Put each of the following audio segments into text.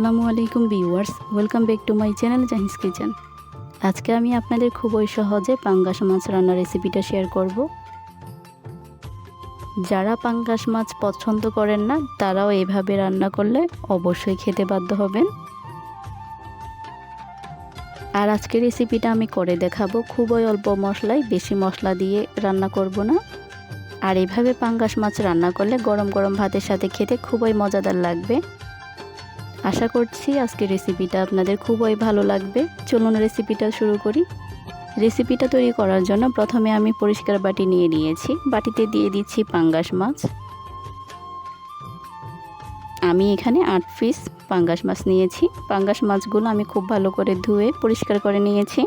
আসসালামু আলাইকুম viewers, welcome back to my channel Jahis kitchen. আজকে আমি আপনাদের খুবই সহজে পাঙ্গাস মাছ রান্নার রেসিপিটা শেয়ার করব। যারা পাঙ্গাস মাছ পছন্দ করেন না, তারাও এভাবে রান্না করলে অবশ্যই খেতে বাধ্য হবেন। আর আজকের রেসিপিটা আমি করে দেখাবো, খুবই অল্প মশলায়, বেশি মশলা দিয়ে রান্না করব না। আর এভাবে পাঙ্গাস মাছ রান্না করলে গরম গরম ভাতের সাথে খেতে খুবই মজাদার লাগবে। আশা করছি আজকের রেসিপিটা আপনাদের খুবই ভালো লাগবে। চলুন রেসিপিটা শুরু করি। রেসিপিটা তৈরি করার জন্য প্রথমে আমি পরিষ্কার বাটি নিয়ে নিয়েছি। বাটিতে দিয়ে দিচ্ছি পাঙ্গাস মাছ। আমি এখানে আট পিস পাঙ্গাস মাছ নিয়েছি। পাঙ্গাস মাছগুলো আমি খুব ভালো করে ধুয়ে পরিষ্কার করে নিয়েছি।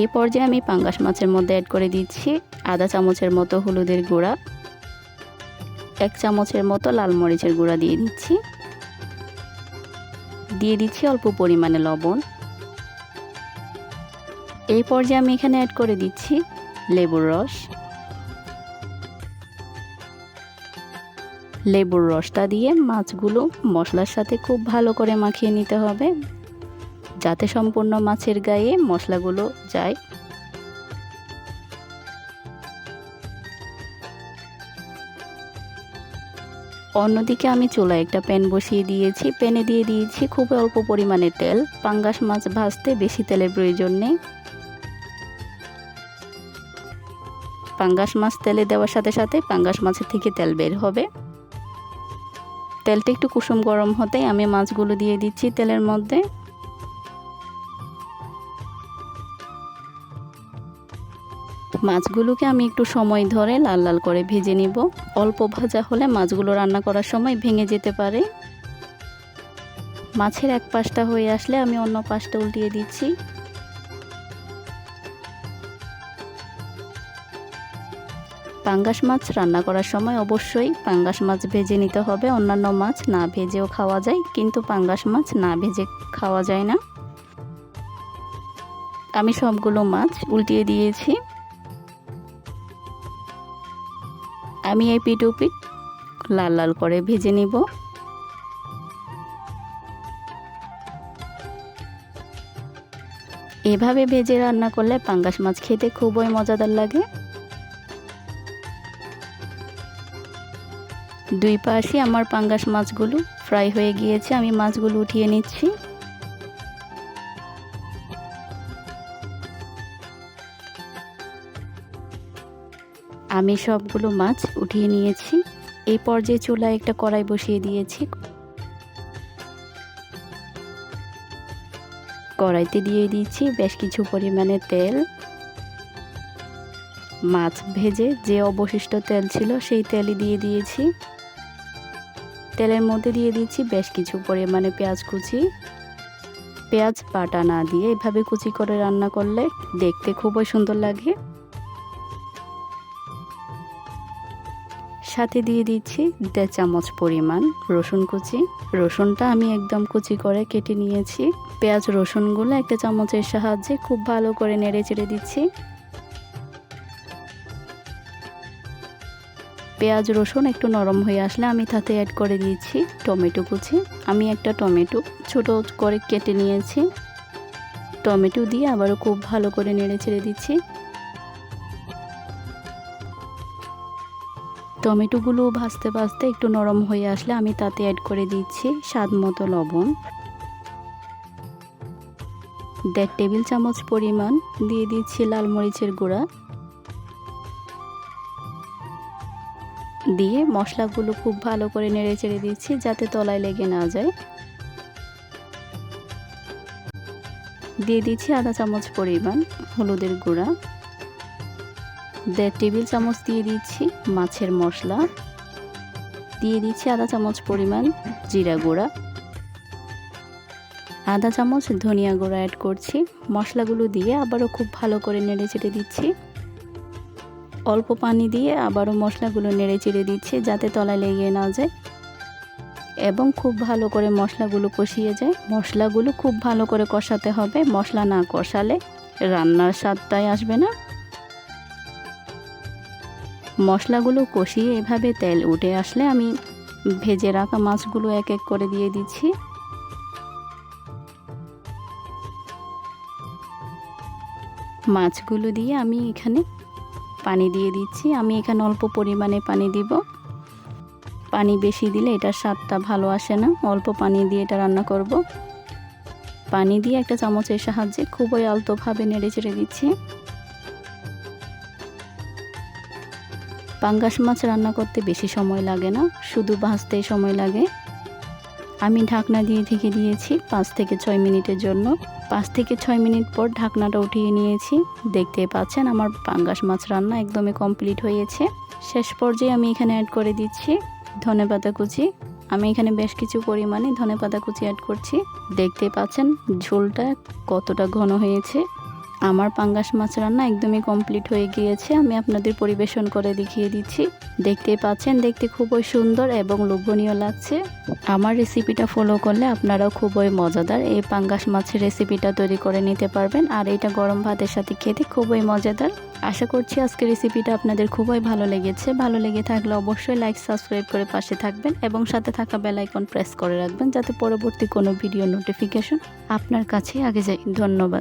এই পর্যায়ে আমি পাঙ্গাস মাছের মধ্যে অ্যাড করে দিচ্ছি আধা চামচের মতো হলুদের গুঁড়া। এক চামচের মতো লাল মরিচের গুঁড়া দিয়ে দিচ্ছি। দিয়ে দিচ্ছি অল্প পরিমাণে লবণ। এই পর্যায়ে আমি এখানে অ্যাড করে দিচ্ছি লেবুর রস। লেবুর রসটা দিয়ে মাছগুলো মশলার সাথে খুব ভালো করে মাখিয়ে নিতে হবে। যাতে সম্পূর্ণ মাছের গায়ে মশলাগুলো যায়। অন্যদিকে আমি চুলায় একটা প্যান বসিয়ে দিয়েছি। প্যানে দিয়ে দিয়েছি খুব অল্প পরিমাণে তেল। পাঙ্গাস মাছ ভাজতে বেশি তেলের প্রয়োজন নেই। পাঙ্গাস মাছ তেলে দেওয়ার সাথে সাথে পাঙ্গাস মাছের থেকে তেল বের হবে। তেলটা একটু কুসুম গরম হতেই আমি মাছগুলো দিয়ে দিচ্ছি তেলের মধ্যে। মাছগুলোকে আমি একটু সময় ধরে লাল লাল করে ভেজে নিব। অল্প ভাজা হলে মাছগুলো রান্না করার সময় ভেঙে যেতে পারে। মাছের এক পাশটা হয়ে আসলে আমি অন্য পাশটা উল্টিয়ে দিচ্ছি। পাঙ্গাস মাছ রান্না করার সময় অবশ্যই পাঙ্গাস মাছ ভেজে নিতে হবে। অন্যান্য মাছ না ভেজেও খাওয়া যায়, কিন্তু পাঙ্গাস মাছ না ভেজে খাওয়া যায় না। আমি সবগুলো মাছ উল্টিয়ে দিয়েছি। আমি এই পিঠ পিঠ লাল লাল করে ভেজে নিব। এভাবে ভেজে রান্না করলে পাঙ্গাস মাছ খেতে খুবই মজাদার লাগে। দুই পাশে আমার পাঙ্গাস মাছগুলো ফ্রাই হয়ে গিয়েছে, আমি মাছগুলো উঠিয়ে নিচ্ছি। আমি সবগুলো মাছ উঠিয়ে নিয়েছি। এই পর্যায়ে চুলায় একটা কড়াই বসিয়ে দিয়েছি। কড়াইতে দিয়ে দিচ্ছি বেশ কিছু পরিমাণে তেল। মাছ ভেজে যে অবশিষ্ট তেল ছিল সেই তেলই দিয়ে দিয়েছি। তেলের মধ্যে দিয়ে দিচ্ছি বেশ কিছু পরিমাণে পেঁয়াজ কুচি। পেঁয়াজ বাটা না দিয়ে এভাবে কুচি করে রান্না করলে দেখতে খুবই সুন্দর লাগে। সাথে দিয়ে দিচ্ছি দেড় চামচ পরিমাণ রসুন কুচি। রসুনটা আমি একদম কুচি করে কেটে নিয়েছি। পেঁয়াজ, রসুনগুলো একটা চামচের সাহায্যে খুব ভালো করে নেড়ে চেড়ে দিচ্ছি। পেঁয়াজ, রসুন একটু নরম হয়ে আসলে আমি তাতে অ্যাড করে দিয়েছি টমেটো কুচি। আমি একটা টমেটো ছোট করে কেটে নিয়েছি। টমেটো দিয়ে আবারও খুব ভালো করে নেড়ে ছেড়ে দিচ্ছি। টমেটোগুলো ভাজতে ভাজতে একটু নরম হয়ে আসলে আমি তাতে অ্যাড করে দিচ্ছি স্বাদ মতো লবণ। দেড় টেবিল চামচ পরিমাণ দিয়ে দিচ্ছি লাল মরিচের গুঁড়া। দিয়ে মশলাগুলো খুব ভালো করে নেড়ে চেড়ে দিচ্ছি যাতে তলায় লেগে না যায়। দিয়ে দিচ্ছি আধা চামচ পরিমাণ হলুদের গুঁড়া। দেড় টেবিল চামচ দিয়ে দিচ্ছি মাছের মশলা। দিয়ে দিচ্ছি আধা চামচ পরিমাণ জিরা গুঁড়া। আধা চামচ ধনিয়া গুঁড়া অ্যাড করছি। মশলাগুলো দিয়ে আবারও খুব ভালো করে নেড়ে চেড়ে দিচ্ছি। অল্প পানি দিয়ে আবারও মশলাগুলো নেড়ে চেড়ে দিচ্ছি যাতে তলায় লেগে না যায়। এবং খুব ভালো করে মশলাগুলো কষিয়ে যায়। মশলাগুলো খুব ভালো করে কষাতে হবে। মশলা না কষালে রান্নার স্বাদটাই আসবে না। মশলাগুলো কষিয়ে এভাবে তেল উঠে আসলে আমি ভেজে রাখা মাছগুলো এক এক করে দিয়ে দিচ্ছি। মাছগুলো দিয়ে আমি এখানে পানি দিয়ে দিচ্ছি। আমি এখানে অল্প পরিমাণে পানি দিব। পানি বেশি দিলে এটার স্বাদটা ভালো আসে না। অল্প পানি দিয়ে এটা রান্না করব। পানি দিয়ে একটা চামচের সাহায্যে খুবই আলতোভাবে নেড়ে চেড়ে দিচ্ছি। পাঙ্গাস মাছ রান্না করতে বেশি সময় লাগে না, শুধু ভাজতেই সময় লাগে। আমি ঢাকনা দিয়ে ঢেকে দিয়েছি পাঁচ থেকে ছয় মিনিটের জন্য। পাঁচ থেকে ছয় মিনিট পর ঢাকনাটা উঠিয়ে নিয়েছি। দেখতে পাচ্ছেন আমার পাঙ্গাস মাছ রান্না একদমই কমপ্লিট হয়েছে। শেষ পর্যায়ে আমি এখানে অ্যাড করে দিচ্ছি ধনে পাতা কুচি। আমি এখানে বেশ কিছু পরিমাণে ধনে পাতা কুচি অ্যাড করছি। দেখতে পাচ্ছেন ঝোলটা কতটা ঘন হয়েছে। আমার পাঙ্গাস মাছ রান্না একদমই কমপ্লিট হয়ে গিয়েছে। আমি আপনাদের পরিবেশন করে দেখিয়ে দিচ্ছি। দেখতে পাচ্ছেন, দেখতে খুবই সুন্দর এবং লোভনীয় লাগছে। আমার রেসিপিটা ফলো করলে আপনারাও খুবই মজাদার। এই পাঙ্গাস মাছের রেসিপিটা তৈরি করে নিতে পারবেন। আর এটা গরম ভাতের সাথে খেতে খুবই মজাদার। আশা করছি আজকের রেসিপিটা আপনাদের খুবই ভালো লেগেছে। ভালো লেগে থাকলে অবশ্যই লাইক সাবস্ক্রাইব করে পাশে থাকবেন এবং সাথে থাকা বেল আইকন প্রেস করে রাখবেন যাতে পরবর্তী কোনো ভিডিও নোটিফিকেশন আপনার কাছে আগে যায়। ধন্যবাদ।